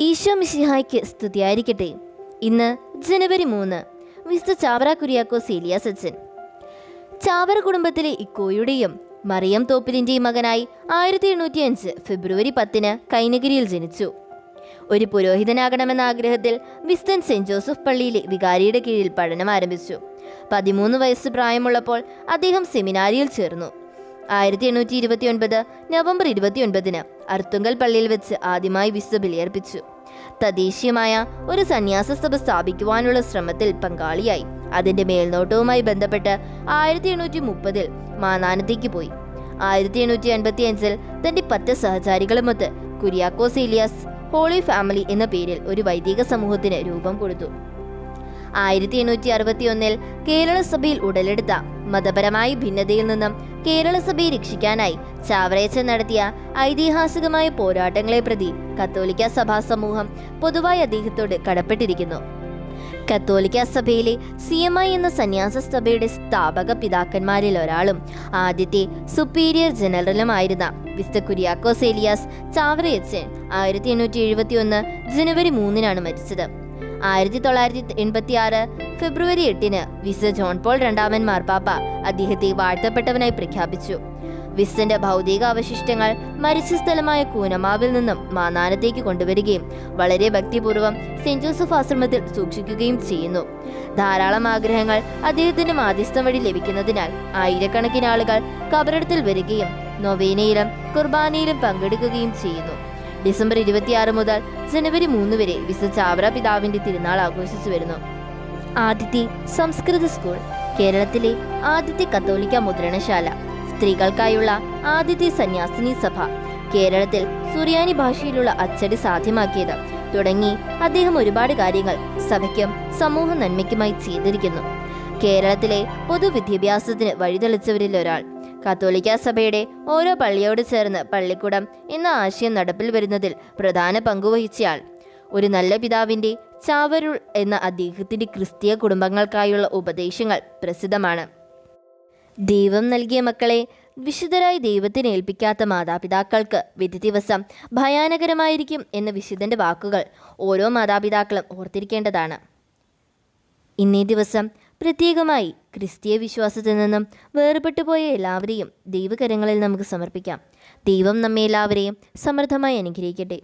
ഈശോ മിശിഹായ്ക്ക് സ്തുതിയായിരിക്കട്ടെ. ഇന്ന് ജനുവരി മൂന്ന് മിസ്റ്റർ ചാവറ കുര്യാക്കോസ് ഏലിയാസ് അച്ഛൻ. ചാവറ കുടുംബത്തിലെ ഇക്കോയുടെയും മറിയം തോപ്പിലിന്റെയും മകനായി ആയിരത്തി എണ്ണൂറ്റി അഞ്ച് ഫെബ്രുവരി പത്തിന് കൈനഗിരിയിൽ ജനിച്ചു. ഒരു പുരോഹിതനാകണമെന്ന ആഗ്രഹത്തിൽ വിസ്തൻ സെന്റ് ജോസഫ് പള്ളിയിലെ വികാരിയുടെ കീഴിൽ പഠനം ആരംഭിച്ചു. പതിമൂന്ന് വയസ്സ് പ്രായമുള്ളപ്പോൾ അദ്ദേഹം സെമിനാരിയിൽ ചേർന്നു. ആയിരത്തി എണ്ണൂറ്റി ഇരുപത്തി ഒൻപത് നവംബർ ഇരുപത്തി ഒൻപതിന് അർത്തുങ്കൽ പള്ളിയിൽ വെച്ച് ആദ്യമായി വിശുദ്ധ ബലിയർപ്പിച്ചു. തദ്ദേശീയമായ ഒരു സന്യാസ സഭ സ്ഥാപിക്കുവാനുള്ള ശ്രമത്തിൽ പങ്കാളിയായി. അതിന്റെ മേൽനോട്ടവുമായി ബന്ധപ്പെട്ട് ആയിരത്തി എണ്ണൂറ്റി മുപ്പതിൽ മാനാനത്തേക്ക് പോയി. ആയിരത്തി എണ്ണൂറ്റി അൻപത്തി അഞ്ചിൽ തന്റെ പത്ത് സഹചാരികളുമൊത്ത് കുര്യാക്കോസ് ഇലിയാസ് ഹോളി ഫാമിലി എന്ന പേരിൽ ഒരു വൈദിക സമൂഹത്തിന് രൂപം കൊടുത്തു. ആയിരത്തി എണ്ണൂറ്റി അറുപത്തി ഒന്നിൽ കേരള സഭയിൽ ഉടലെടുത്ത മതപരമായ ഭിന്നതയിൽ നിന്നും കേരള സഭയെ രക്ഷിക്കാനായി ചാവറേച്ചൻ നടത്തിയ ഐതിഹാസികമായ പോരാട്ടങ്ങളെ പ്രതി കത്തോലിക്ക സഭാ സമൂഹം പൊതുവായി അദ്ദേഹത്തോട് കടപ്പെട്ടിരിക്കുന്നു. കത്തോലിക്ക സഭയിലെ സി എം ഐ എന്ന സന്യാസ സഭയുടെ സ്ഥാപക പിതാക്കന്മാരിൽ ഒരാളും ആദ്യത്തെ സുപ്പീരിയർ ജനറലുമായിരുന്ന വിസ്ത കുര്യാക്കോസ് ഏലിയാസ് ചാവറയച്ചൻ ആയിരത്തി എണ്ണൂറ്റി എഴുപത്തി ഒന്ന് ജനുവരി മൂന്നിനാണ് മരിച്ചത്. ആയിരത്തി തൊള്ളായിരത്തി എൺപത്തി ആറ് ഫെബ്രുവരി എട്ടിന് വിസ ജോൺ പോൾ രണ്ടാമൻ മാർപ്പാപ്പ അദ്ദേഹത്തെ വാഴ്ത്തപ്പെട്ടവനായി പ്രഖ്യാപിച്ചു. വിസന്റെ ഭൗതിക അവശിഷ്ടങ്ങൾ മരിച്ച സ്ഥലമായ കൂനമാവിൽ നിന്നും മാനാനത്തേക്ക് കൊണ്ടുവരികയും വളരെ ഭക്തിപൂർവം സെന്റ് ജോസഫ് ആശ്രമത്തിൽ സൂക്ഷിക്കുകയും ചെയ്യുന്നു. ധാരാളം ആഗ്രഹങ്ങൾ അദ്ദേഹത്തിന്റെ മാധ്യസ്ഥം വഴി ലഭിക്കുന്നതിനാൽ ആയിരക്കണക്കിന് ആളുകൾ കബറിടത്തിൽ വരികയും നൊവേനയിലും കുർബാനയിലും പങ്കെടുക്കുകയും ചെയ്യുന്നു. ഡിസംബർ ഇരുപത്തിയാറ് മുതൽ ജനുവരി മൂന്ന് വരെ വിസ ചാവറ പിതാവിന്റെ തിരുനാൾ ആഘോഷിച്ചു വരുന്നു. ആദ്യത്തെ സംസ്കൃത സ്കൂൾ കേരളത്തിലെ ആദിത്യ കത്തോലിക്ക മുദ്രണശാല സ്ത്രീകൾക്കായുള്ള ആദ്യത്തെ സന്യാസിനി സഭ കേരളത്തിൽ സുറിയാനി ഭാഷയിലുള്ള അച്ചടി സാധ്യമാക്കിയത് തുടങ്ങി അദ്ദേഹം ഒരുപാട് കാര്യങ്ങൾ സഭയ്ക്കും സമൂഹ നന്മയ്ക്കുമായി ചെയ്തിരിക്കുന്നു. കേരളത്തിലെ പൊതുവിദ്യാഭ്യാസത്തിന് വഴിതെളിച്ചവരിൽ ഒരാൾ കത്തോലിക്ക സഭയുടെ ഓരോ പള്ളിയോട് ചേർന്ന് പള്ളിക്കൂടം എന്ന ആശയം നടപ്പിൽ വരുന്നതിൽ പ്രധാന പങ്കുവഹിച്ചയാൾ ഒരു നല്ല പിതാവിന്റെ ചാവരുൾ എന്ന അദ്ദേഹത്തിന്റെ ക്രിസ്തീയ കുടുംബങ്ങൾക്കായുള്ള ഉപദേശങ്ങൾ പ്രസിദ്ധമാണ്. ദൈവം നൽകിയ മക്കളെ വിശുദ്ധരായി ദൈവത്തിന് ഏൽപ്പിക്കാത്ത മാതാപിതാക്കൾക്ക് വിധി ദിവസം ഭയാനകരമായിരിക്കും എന്ന വിശുദ്ധന്റെ വാക്കുകൾ ഓരോ മാതാപിതാക്കളും ഓർത്തിരിക്കേണ്ടതാണ്. ഇന്നേ ദിവസം പ്രത്യേകമായി ക്രിസ്തീയ വിശ്വാസത്തിൽ നിന്നും വേർപെട്ടു പോയ എല്ലാവരെയും ദൈവകരങ്ങളിൽ നമുക്ക് സമർപ്പിക്കാം. ദൈവം നമ്മെ എല്ലാവരെയും സമൃദ്ധമായി അനുഗ്രഹിക്കട്ടെ.